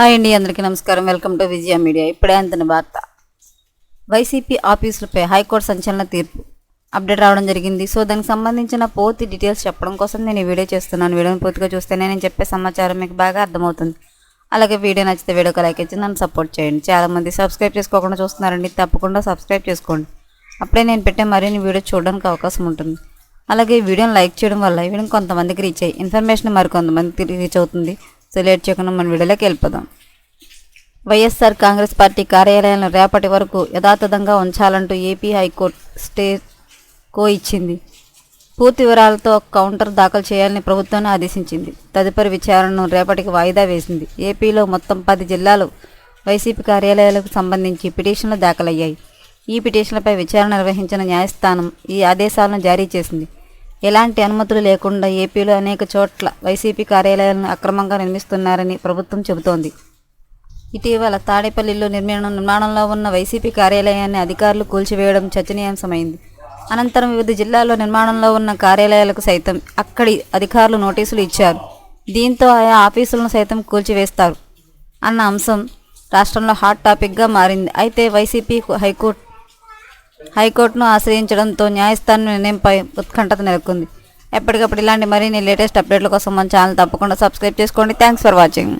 Hi అండి అందరికీ నమస్కారం. Welcome to Vijaya media. ఇప్పుడే అంతని వార్త. వైసీపీ ఆఫీసులపై హైకోర్టు సంచలన తీర్పు. అప్డేట్ రావడం జరిగింది. సో దానికి సంబంధించిన పూర్తి డీటెయిల్స్ చెప్పడం కోసం నేను ఈ వీడియో చేస్తున్నాను. వీడియోని పూర్తిగా చూస్తేనే నేను చెప్పే సమాచారం మీకు బాగా అర్థమవుతుంది. అలాగే వీడియో నచ్చితే వీడియోకి లైక్ ఇచ్చి నన్ను సపోర్ట్ చేయండి. చాలామంది సబ్స్క్రైబ్ చేసుకోకుండా చూస్తున్నారండి. తప్పకుండా సబ్స్క్రైబ్ చేసుకోండి. అప్పుడే నేను పెట్టే మరిన్ని వీడియో చూడడానికి అవకాశం ఉంటుంది. అలాగే ఈ వీడియోని లైక్ చేయడం వల్ల ఈ వీడియో కొంతమందికి రీచ్ అయ్యి ఇన్ఫర్మేషన్ మరికొంతమందికి రీచ్ అవుతుంది. సో లేట్ చేయకుండా మన వీడియోలోకి వెళ్ళిపోదాం. వైఎస్ఆర్ కాంగ్రెస్ పార్టీ కార్యాలయాలను రేపటి వరకు యథాతథంగా ఉంచాలంటూ ఏపీ హైకోర్టు స్టే కో ఇచ్చింది. పూర్తి వివరాలతో కౌంటర్ దాఖలు చేయాలని ప్రభుత్వాన్ని ఆదేశించింది. తదుపరి విచారణను రేపటికి వాయిదా వేసింది. ఏపీలో మొత్తం పది జిల్లాలు వైసీపీ కార్యాలయాలకు సంబంధించి పిటిషన్లు దాఖలయ్యాయి. ఈ పిటిషన్లపై విచారణ నిర్వహించిన న్యాయస్థానం ఈ ఆదేశాలను జారీ చేసింది. ఎలాంటి అనుమతులు లేకుండా ఏపీలో అనేక చోట్ల వైసీపీ కార్యాలయాలను అక్రమంగా నిర్మిస్తున్నారని ప్రభుత్వం చెబుతోంది. ఇటీవల తాడేపల్లిలో నిర్మాణం నిర్మాణంలో ఉన్న వైసీపీ కార్యాలయాన్ని అధికారులు కూల్చివేయడం చర్చనీయాంశమైంది. అనంతరం వివిధ జిల్లాల్లో నిర్మాణంలో ఉన్న కార్యాలయాలకు సైతం అక్కడి అధికారులు నోటీసులు ఇచ్చారు. దీంతో ఆయా ఆఫీసులను సైతం కూల్చివేస్తారు అన్న అంశం రాష్ట్రంలో హాట్ టాపిక్గా మారింది. అయితే వైసీపీ హైకోర్టు హైకోర్టును ఆశ్రయించడంతో న్యాయస్థానం నిర్ణయంపై ఉత్కంఠత నెలకొంది. ఎప్పటికప్పుడు ఇలాంటి మరిన్ని లేటెస్ట్ అప్డేట్ల కోసం మన ఛానల్ తప్పకుండా సబ్స్క్రైబ్ చేసుకోండి. Thanks for watching.